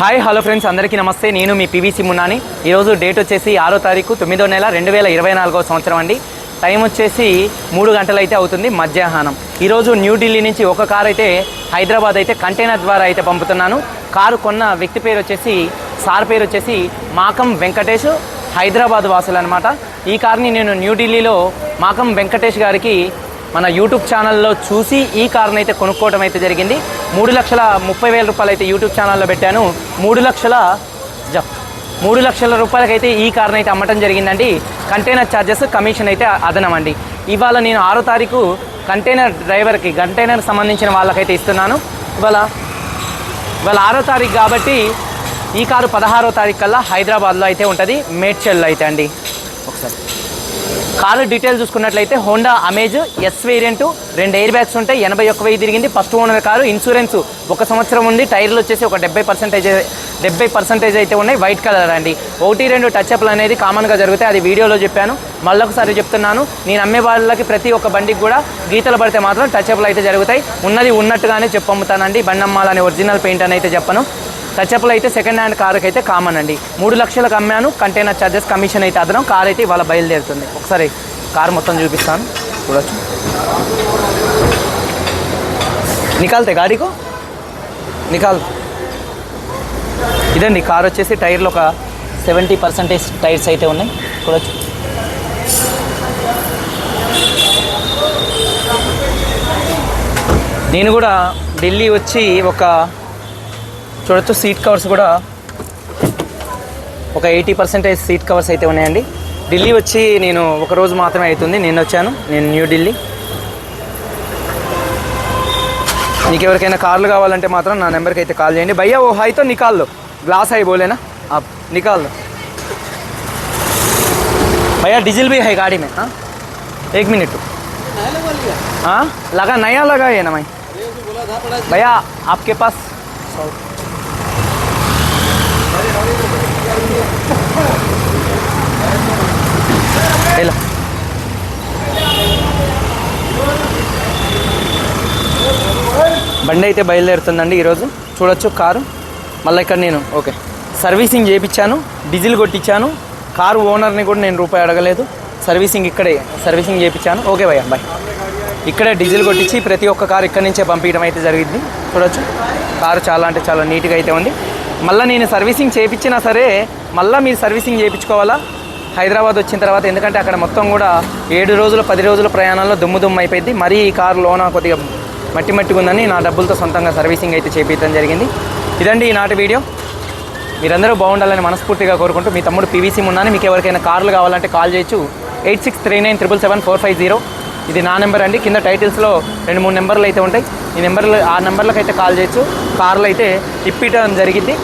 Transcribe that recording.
Hi hello friends అందరికీ నమస్తే. నేను మీ పివిసి మున్నాని ఈరోజు డేట్ వచ్చేసి ఆరో తారీఖు తొమ్మిదో నెల రెండు వేల ఇరవై నాలుగో సంవత్సరం అండి. టైం వచ్చేసి మూడు గంటలు అయితే అవుతుంది మధ్యాహ్నం. ఈరోజు న్యూఢిల్లీ నుంచి ఒక కార్ అయితే హైదరాబాద్ అయితే కంటైనర్ ద్వారా అయితే పంపుతున్నాను. కారు కొన్న వ్యక్తి పేరు వచ్చేసి సార్ పేరు వచ్చేసి మాకం వెంకటేష్ హైదరాబాద్ వాసులు అనమాట ఈ కార్ని నేను న్యూఢిల్లీలో మాకం వెంకటేష్ గారికి మన యూట్యూబ్ ఛానల్లో చూసి ఈ కార్ని అయితే కొనుక్కోవడం అయితే జరిగింది. మూడు లక్షల ముప్పై వేల రూపాయలు అయితే యూట్యూబ్ ఛానల్లో పెట్టాను. మూడు లక్షల జప్. మూడు లక్షల రూపాయలకైతే ఈ కార్ని అయితే అమ్మటం జరిగిందండి. కంటైనర్ ఛార్జెస్ కమిషన్ అయితే అదనమండి. ఇవాళ నేను ఆరో తారీఖు కంటైనర్ డ్రైవర్కి కంటైనర్ సంబంధించిన వాళ్ళకైతే ఇస్తున్నాను. ఇవాళ ఇవాళ ఆరో తారీఖు కాబట్టి ఈ కారు పదహారో తారీఖు కల్లా హైదరాబాద్లో అయితే ఉంటుంది. మేడ్చల్లో అయితే అండి. ఒకసారి. కారు డీటెయిల్ చూసుకున్నట్లయితే హోండా అమేజ్ ఎస్ వేరియంట్ రెండు ఎయిర్ బ్యాగ్స్ ఉంటాయి. ఎనభై ఒక్క వెయ్యి తిరిగింది. First owner car. ఇన్సూరెన్స్ ఒక సంవత్సరం ఉంది టైర్లు వచ్చేసి ఒక డెబ్బై పర్సెంటేజ్ డెబ్బై పర్సెంటేజ్ అయితే ఉన్నాయి. వైట్ కలర్ అండి. ఒకటి రెండు టచ్అప్లు అనేది కామన్గా జరుగుతాయి. అది వీడియోలో చెప్పాను. మళ్ళొకసారి చెప్తున్నాను. నేను అమ్మే వాళ్ళకి ప్రతి ఒక్క బండికి కూడా గీతలు పడితే మాత్రం టచ్అప్లు అయితే జరుగుతాయి. ఉన్నది ఉన్నట్టుగానే చెప్పమ్ముతానండి. బండి అమ్మాలని ఒరిజినల్ పెయింట్ అని అయితే చెప్పను. టచ్అప్లు అయితే సెకండ్ హ్యాండ్ కార్కి అయితే కామన్ అండి. మూడు లక్షలకు అమ్మాను కంటైనర్ ఛార్జెస్ కమిషన్ అయితే అదనం. కార్ అయితే ఇవాళ బయలుదేరుతుంది. ఒకసారి కార్ మొత్తం చూపిస్తాను. చూడొచ్చు. నికాల్తే గాడికో? నికాల్ ఇదండి కార్ వచ్చేసి టైర్లు ఒక సెవెంటీ పర్సెంటేజ్ టైర్స్ అయితే ఉన్నాయి. చూడొచ్చు. నేను కూడా ఢిల్లీ వచ్చి ఒక చూడొచ్చు సీట్ కవర్స్ కూడా ఒక ఎయిటీ పర్సెంటేజ్ సీట్ కవర్స్ అయితే ఉన్నాయండి ఢిల్లీ వచ్చి నేను ఒక రోజు మాత్రమే అవుతుంది నేను వచ్చాను నేను న్యూ ఢిల్లీ మీకు ఎవరికైనా కార్లు కావాలంటే మాత్రం నా నెంబర్కి అయితే కాల్ చేయండి భయ్యా ఓ హాయ్తో నికాల్ लो ग्लास है बोले ना आप निकाल लो भैया डीजल भी है गाड़ी में हाँ एक मिनट हाँ लगा नया लगा है ना भाई भैया आपके पास బండి అయితే బయలుదేరుతుందండి ఈరోజు. చూడొచ్చు కారు. మళ్ళీ ఇక్కడ నేను ఓకే. సర్వీసింగ్ చేయించాను డీజిల్ కొట్టించాను కారు ఓనర్ని కూడా నేను రూపాయి అడగలేదు. సర్వీసింగ్ ఇక్కడే సర్వీసింగ్ చేయించాను ఓకే భయ్యా బాయ్. ఇక్కడే డీజిల్ కొట్టించి ప్రతి ఒక్క కారు ఇక్కడి నుంచే పంపించడం అయితే జరిగింది చూడొచ్చు. కారు చాలా అంటే చాలా నీట్గా అయితే ఉంది. మళ్ళీ నేను సర్వీసింగ్ చేయించినా సరే మళ్ళీ మీరు సర్వీసింగ్ చేయించుకోవాలా హైదరాబాద్ వచ్చిన తర్వాత ఎందుకంటే అక్కడ మొత్తం కూడా ఏడు రోజులు పది రోజుల ప్రయాణంలో దుమ్ము దుమ్ము అయిపోయింది మరీ ఈ కారు లోన కొద్దిగా మట్టి మట్టిగా ఉందని నా డబ్బులతో సొంతంగా సర్వీసింగ్ అయితే చేపించడం జరిగింది. ఇదండి ఈనాటి వీడియో. మీరందరూ బాగుండాలని మనస్ఫూర్తిగా కోరుకుంటూ మీ తమ్ముడు పీవీసీ ఉన్నాను మీకు ఎవరికైనా కార్లు కావాలంటే కాల్ చేయొచ్చు. Eight six three nine triple seven four five zero. ఇది నా నెంబర్ అండి. కింద టైటిల్స్లో రెండు మూడు నెంబర్లు అయితే ఉంటాయి. ఈ నెంబర్లు ఆ నెంబర్లకు అయితే కాల్ చేయొచ్చు. కార్లు అయితే ఇప్పించడం జరిగింది.